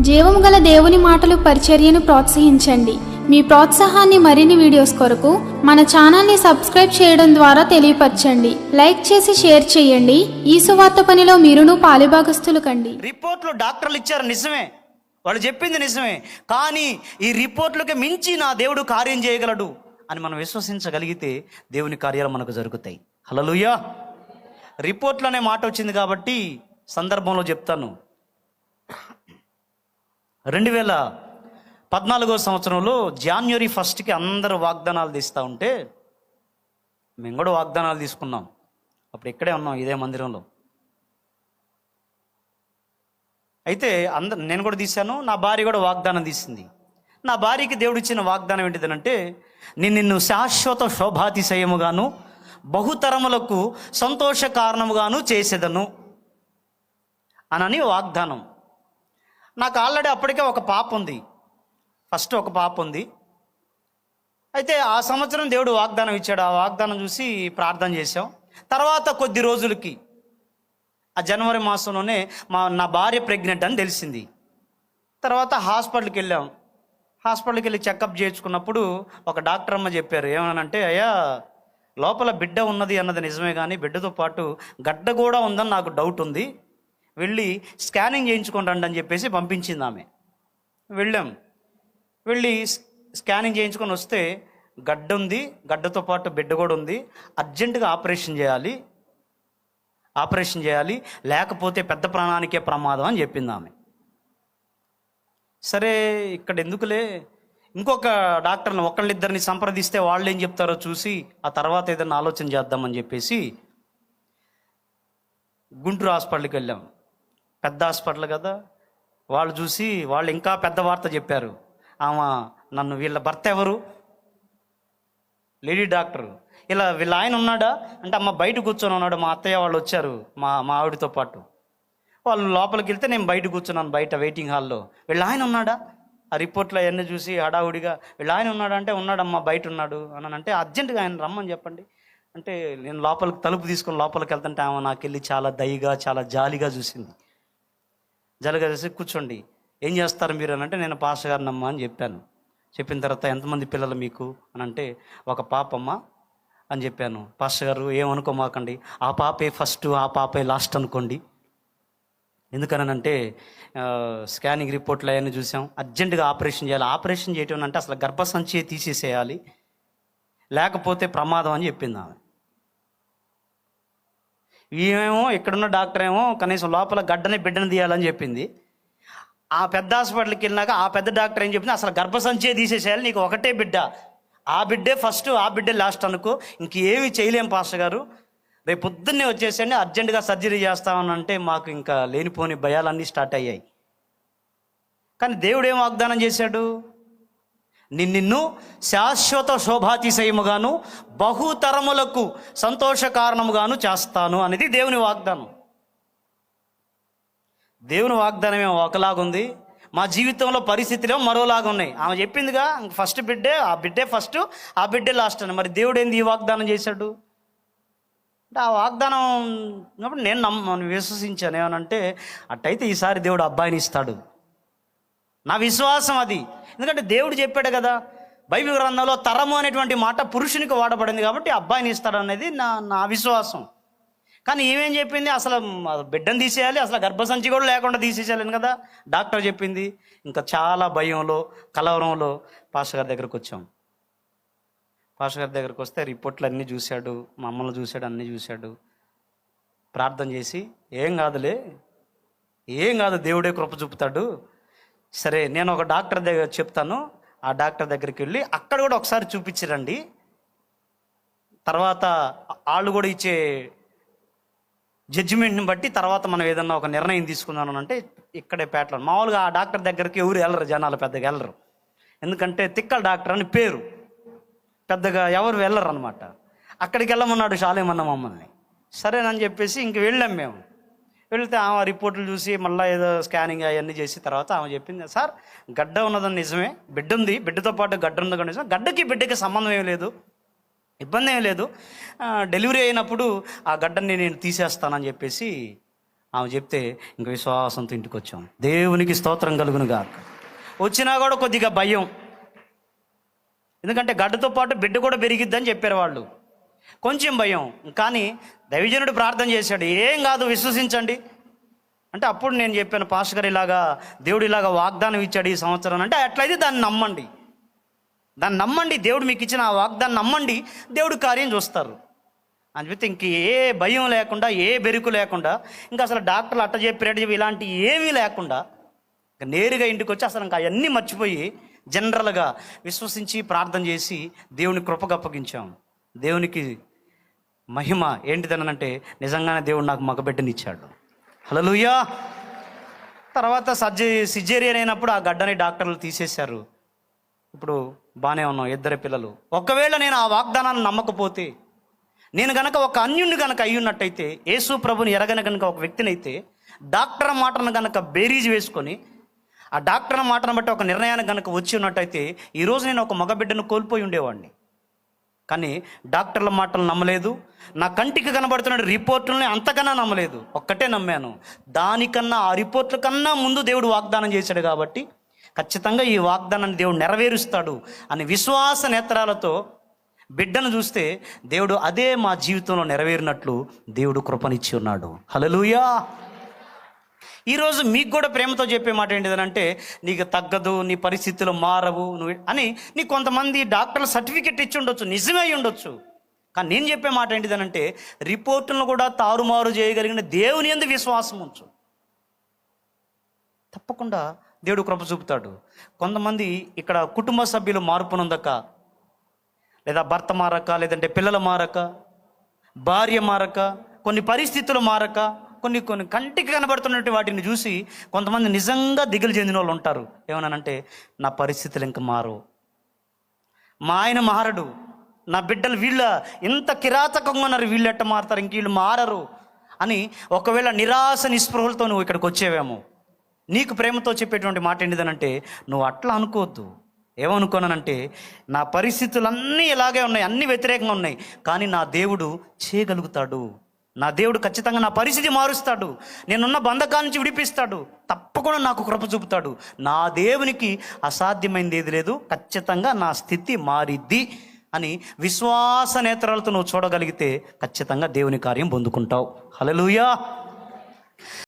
జీవం గల దేవుని మాటలు పరిచర్యను ప్రోత్సహించండి. మీ ప్రోత్సాహాన్ని మరిన్ని వీడియోస్ కొరకు మన ఛానల్ని సబ్స్క్రైబ్ చేయడం ద్వారా తెలియపరచండి. లైక్ చేసి షేర్ చేయండి. ఈ సువార్త పనిలో మీరును పాలుభాగస్తులు కండి. రిపోర్ట్లు డాక్టర్లు ఇచ్చారు నిజమే. వాళ్ళు చెప్పింది నిజమే. కానీ ఈ రిపోర్ట్లకి మించి నా దేవుడు కార్యం చేయగలడు అని మనం విశ్వసించగలిగితే దేవుని కార్యాలు మనకు జరుగుతాయి. హలలుయా రిపోర్ట్లు అనే మాట వచ్చింది కాబట్టి సందర్భంలో చెప్తాను. రెండు వేల పద్నాలుగో సంవత్సరంలో జాన్వరి ఫస్ట్కి అందరూ వాగ్దానాలు తీస్తూ ఉంటే మేము కూడా వాగ్దానాలు తీసుకున్నాం. అప్పుడు ఇక్కడే ఉన్నాం ఇదే మందిరంలో. అయితే అంద నేను కూడా తీశాను నా భార్య కూడా వాగ్దానం తీసింది. నా భార్యకి దేవుడు ఇచ్చిన వాగ్దానం ఏంటిదనంటే నేను నిన్ను శాశ్వత శోభాతిశయముగాను బహుతరములకు సంతోష కారణముగాను చేసేదను అనని వాగ్దానం. నాకు ఆల్రెడీ అప్పటికే ఒక పాప ఉంది. ఫస్ట్ ఒక పాప ఉంది. అయితే ఆ సంవత్సరం దేవుడు వాగ్దానం ఇచ్చాడు. ఆ వాగ్దానం చూసి ప్రార్థన చేశాం. తర్వాత కొద్ది రోజులకి ఆ జనవరి మాసంలోనే మా నా భార్య ప్రెగ్నెంట్ అని తెలిసింది. తర్వాత హాస్పిటల్కి వెళ్ళాం. హాస్పిటల్కి వెళ్ళి చెకప్ చేయించుకున్నప్పుడు ఒక డాక్టర్ అమ్మ చెప్పారు. ఏమనంటే అయ్యా లోపల బిడ్డ ఉన్నది అన్నది నిజమే కానీ బిడ్డతో పాటు గడ్డ కూడా ఉందని నాకు డౌట్ ఉంది. వెళ్ళి స్కానింగ్ చేయించుకొని రండి అని చెప్పేసి పంపించింది ఆమె. వెళ్ళాం. వెళ్ళి స్కానింగ్ చేయించుకొని వస్తే గడ్డ ఉంది గడ్డతో పాటు బిడ్డ కూడా ఉంది. అర్జెంటుగా ఆపరేషన్ చేయాలి. ఆపరేషన్ చేయాలి. లేకపోతే పెద్ద ప్రాణానికే ప్రమాదం అని చెప్పింది ఆమె. సరే ఇక్కడ ఎందుకులే? ఇంకొక డాక్టర్ని ఒకళ్ళిద్దరిని సంప్రదిస్తే వాళ్ళు ఏం చెప్తారో చూసి ఆ తర్వాత ఏదైనా ఆలోచన చేద్దామని చెప్పేసి గుంటూరు హాస్పిటల్కి వెళ్ళాం. పెద్ద హాస్పిటల్ కదా. వాళ్ళు చూసి వాళ్ళు ఇంకా పెద్ద వార్త చెప్పారు. ఆమె నన్ను వీళ్ళ భర్త ఎవరు? Lady doctor. ఇలా వీళ్ళ ఆయన ఉన్నాడా? అంటే అమ్మ బయట కూర్చొని ఉన్నాడు. మా అత్తయ్య వాళ్ళు వచ్చారు మా మా ఆవిడతో పాటు. వాళ్ళు లోపలికి వెళ్తే నేను బయట కూర్చున్నాను బయట వెయిటింగ్ హాల్లో. వీళ్ళ ఆయన ఉన్నాడా? ఆ రిపోర్ట్లో అవన్నీ చూసి హడావుడిగా వీళ్ళ ఆయన ఉన్నాడా అంటే ఉన్నాడమ్మా బయట ఉన్నాడు అని అంటే అర్జెంటుగా ఆయన రమ్మని చెప్పండి. అంటే నేను లోపలికి తలుపు తీసుకొని లోపలికి వెళ్తుంటే ఆమె నాకు వెళ్ళి చాలా దయగా చాలా జాలిగా చూసింది. జాలిగా కూర్చోండి. ఏం చేస్తారు మీరు అని అంటే నేను పాస్ గారిని అమ్మ అని చెప్పాను. చెప్పిన తర్వాత ఎంతమంది పిల్లలు మీకు? అని అంటే ఒక పాపమ్మ అని చెప్పాను. పాస్టర్ గారు ఏమనుకోమాకండి ఆ పాపే ఫస్ట్ ఆ పాపే లాస్ట్ అనుకోండి. ఎందుకనంటే స్కానింగ్ రిపోర్ట్లు అవన్నీ చూసాం. అర్జెంటుగా ఆపరేషన్ చేయాలి. ఆపరేషన్ చేయటం అంటే అసలు గర్భసంచి తీసేసేయాలి. లేకపోతే ప్రమాదం అని చెప్పింది ఆమె. ఈమెమో ఇక్కడున్న డాక్టర్ ఏమో కనీసం లోపల గడ్డని బిడ్డని తీయాలని చెప్పింది. ఆ పెద్ద హాస్పిటల్కి వెళ్ళినాక ఆ పెద్ద డాక్టర్ ఏం చెప్పింది? అసలు గర్భసంచే తీసేసేయాలి నీకు ఒకటే బిడ్డ. ఆ బిడ్డే ఫస్ట్ ఆ బిడ్డే లాస్ట్ అనుకో ఇంకేమి చేయలేం పాస్టర్ గారు. రేపు పొద్దున్నే వచ్చేసండి అర్జెంటుగా సర్జరీ చేస్తామని అంటే మాకు ఇంకా లేనిపోని భయాలన్నీ స్టార్ట్ అయ్యాయి. కానీ దేవుడు ఏం వాగ్దానం చేశాడు? నిన్ను నిన్ను శాశ్వత శోభాతిశయముగాను బహుతరములకు సంతోష కారణముగాను చేస్తాను అనేది దేవుని వాగ్దానం. దేవుని వాగ్దానం ఏమో ఒకలాగుంది. మా జీవితంలో పరిస్థితిలో మరోలాగా ఉన్నాయి ఆమె చెప్పిందిగా ఫస్ట్ బిడ్డే ఆ బిడ్డే ఫస్ట్ ఆ బిడ్డే లాస్ట్ అని. మరి దేవుడు ఏంది ఈ వాగ్దానం చేశాడు? అంటే ఆ వాగ్దానం నేను నమ్మ విశ్వసించాను. ఏమనంటే అట్టయితే ఈసారి దేవుడు అబ్బాయిని ఇస్తాడు. నా విశ్వాసం అది. ఎందుకంటే దేవుడు చెప్పాడు కదా బైబిల్ గ్రంథంలో తరము అనేటువంటి మాట పురుషునికి వాడబడింది కాబట్టి అబ్బాయిని ఇస్తాడు అనేది నా నా విశ్వాసం. కానీ ఏమేం చెప్పింది అసలు బిడ్డను తీసేయాలి అసలు గర్భసంచి కూడా లేకుండా తీసేసేయాలని కదా. డాక్టర్ చెప్పింది ఇంకా చాలా భయంలో కలవరంలో పాష గారి దగ్గరకు వచ్చాం. పాష గారి దగ్గరకు వస్తే రిపోర్ట్లు అన్నీ చూశాడు మమ్మల్ని చూశాడు అన్నీ చూశాడు. ప్రార్థన చేసి ఏం కాదులే ఏం కాదు దేవుడే కృప చూపుతాడు. సరే నేను ఒక డాక్టర్ దగ్గర చెప్తాను. ఆ డాక్టర్ దగ్గరికి వెళ్ళి అక్కడ కూడా ఒకసారి చూపించరండి. తర్వాత వాళ్ళు కూడా ఇచ్చే జడ్జిమెంట్ని బట్టి తర్వాత మనం ఏదన్నా ఒక నిర్ణయం తీసుకుందాం అంటే ఇక్కడే పేటలో మామూలుగా ఆ డాక్టర్ దగ్గరికి ఎవరు వెళ్ళరు జనాలు పెద్దగా వెళ్ళరు. ఎందుకంటే తిక్కల డాక్టర్ అని పేరు. పెద్దగా ఎవరు వెళ్ళరు అనమాట అక్కడికి వెళ్ళమన్నాడు శాలేమన్న మమ్మల్ని. సరేనని చెప్పేసి ఇంక వెళ్ళాం మేము. వెళ్తే ఆమె రిపోర్టులు చూసి మళ్ళీ ఏదో స్కానింగ్ అవన్నీ చేసి తర్వాత ఆమె చెప్పింది సార్ గడ్డ ఉన్నదని నిజమే బిడ్డ ఉంది బిడ్డతో పాటు గడ్డ ఉంది నిజమే గడ్డకి బిడ్డకి సంబంధం ఏం లేదు ఇబ్బంది ఏం లేదు. డెలివరీ అయినప్పుడు ఆ గడ్డని నేను తీసేస్తానని చెప్పేసి ఆమె చెప్తే ఇంక విశ్వాసంతో ఇంటికి వచ్చాం దేవునికి స్తోత్రం కలుగును గాక వచ్చినా కూడా కొద్దిగా భయం. ఎందుకంటే గడ్డతో పాటు బిడ్డ కూడా పెరిగిద్దని చెప్పారు వాళ్ళు. కొంచెం భయం. కానీ దైవజనుడు ప్రార్థన చేశాడు. ఏం కాదు విశ్వసించండి. అంటే అప్పుడు నేను చెప్పాను పాస్టర్ గారు ఇలాగా దేవుడు ఇలాగా వాగ్దానం ఇచ్చాడు ఈ సంవత్సరం. అంటే అట్లయితే దాన్ని నమ్మండి. దాన్ని నమ్మండి. దేవుడు మీకు ఇచ్చిన ఆ వాగ్దాన్ని నమ్మండి. దేవుడు కార్యం చూస్తారు. అని చెప్తే ఇంక ఏ భయం లేకుండా ఏ బెరుకు లేకుండా ఇంకా అసలు డాక్టర్లు అట్ట చెప్పి రెడ్డి చెప్పి ఇలాంటి ఏమీ లేకుండా ఇంకా నేరుగా ఇంటికి వచ్చి అసలు ఇంకా అవన్నీ మర్చిపోయి జనరల్గా విశ్వసించి ప్రార్థన చేసి దేవుని కృపకు అప్పగించాము. దేవునికి మహిమ ఏంటిదనంటే నిజంగానే దేవుడు నాకు మగబిడ్డనిచ్చాడు హలలుయా తర్వాత సర్జ సిజేరియన్ అయినప్పుడు ఆ గడ్డని డాక్టర్లు తీసేశారు. ఇప్పుడు బాగానే ఉన్నాం ఇద్దరు పిల్లలు. ఒకవేళ నేను ఆ వాగ్దానాన్ని నమ్మకపోతే నేను గనక ఒక అన్యుణ్ణి గనక అయ్యున్నట్టయితే యేసు ప్రభుని ఎరగన గనక ఒక వ్యక్తిని అయితే డాక్టర్ మాటను గనక బేరీజ్ వేసుకొని ఆ డాక్టర్ మాటను బట్టి ఒక నిర్ణయాన్ని గనక వచ్చి ఉన్నట్టయితే ఈరోజు నేను ఒక మగబిడ్డను కోల్పోయి ఉండేవాడిని. కానీ డాక్టర్ల మాటలు నమ్మలేదు. నా కంటికి కనబడుతున్న రిపోర్టులని అంతకన్నా నమ్మలేదు. ఒక్కటే నమ్మాను. దానికన్నా ఆ రిపోర్ట్ల కన్నా ముందు దేవుడు వాగ్దానం చేశాడు కాబట్టి ఖచ్చితంగా ఈ వాగ్దానాన్ని దేవుడు నెరవేరుస్తాడు అని విశ్వాస నేత్రాలతో బిడ్డను చూస్తే దేవుడు అదే మా జీవితంలో నెరవేరినట్లు దేవుడు కృపనిచ్చి ఉన్నాడు. హలలుయా ఈరోజు మీకు కూడా ప్రేమతో చెప్పే మాట ఏంటిదనంటే నీకు తగ్గదు నీ పరిస్థితులు మారవు నువ్వు అని నీ కొంతమంది డాక్టర్ల సర్టిఫికెట్ ఇచ్చి ఉండొచ్చు నిజమే అయి ఉండొచ్చు. కానీ నేను చెప్పే మాట ఏంటిదనంటే రిపోర్టులను కూడా తారుమారు చేయగలిగిన దేవుని ఎందు విశ్వాసం ఉంచు. తప్పకుండా దేవుడు కృప చూపుతాడు. కొంతమంది ఇక్కడ కుటుంబ సభ్యులు మార్పునందక లేదా భర్త మారక లేదంటే పిల్లలు మారక భార్య మారక కొన్ని పరిస్థితులు మారక కొన్ని కొన్ని కంటికి కనబడుతున్నటువంటి వాటిని చూసి కొంతమంది నిజంగా దిగులు చెందిన వాళ్ళు ఉంటారు. ఏమన్నానంటే నా పరిస్థితులు ఇంకా మారు మా ఆయన మారడు. నా బిడ్డలు వీళ్ళ ఇంత కిరాతకంగా ఉన్నారు వీళ్ళు ఎట్ట మారుతారు? ఇంక వీళ్ళు మారరు. అని ఒకవేళ నిరాశ నిస్పృహలతో నువ్వు ఇక్కడికి వచ్చేవేమో నీకు ప్రేమతో చెప్పేటువంటి మాట ఏంటిదనంటే నువ్వు అట్లా అనుకోవద్దు. ఏమనుకోనంటే నా పరిస్థితులన్నీ ఇలాగే ఉన్నాయి అన్ని వ్యతిరేకంగా ఉన్నాయి. కానీ నా దేవుడు చేయగలుగుతాడు. నా దేవుడు ఖచ్చితంగా నా పరిస్థితి మారుస్తాడు. నేనున్న బంధకాల నుంచి విడిపిస్తాడు. తప్పకుండా నాకు కృప చూపుతాడు. నా దేవునికి అసాధ్యమైంది ఏది లేదు. ఖచ్చితంగా నా స్థితి మారిద్ది అని విశ్వాస నేత్రాలతో నువ్వు చూడగలిగితే ఖచ్చితంగా దేవుని కార్యం పొందుకుంటావు. హలలుయా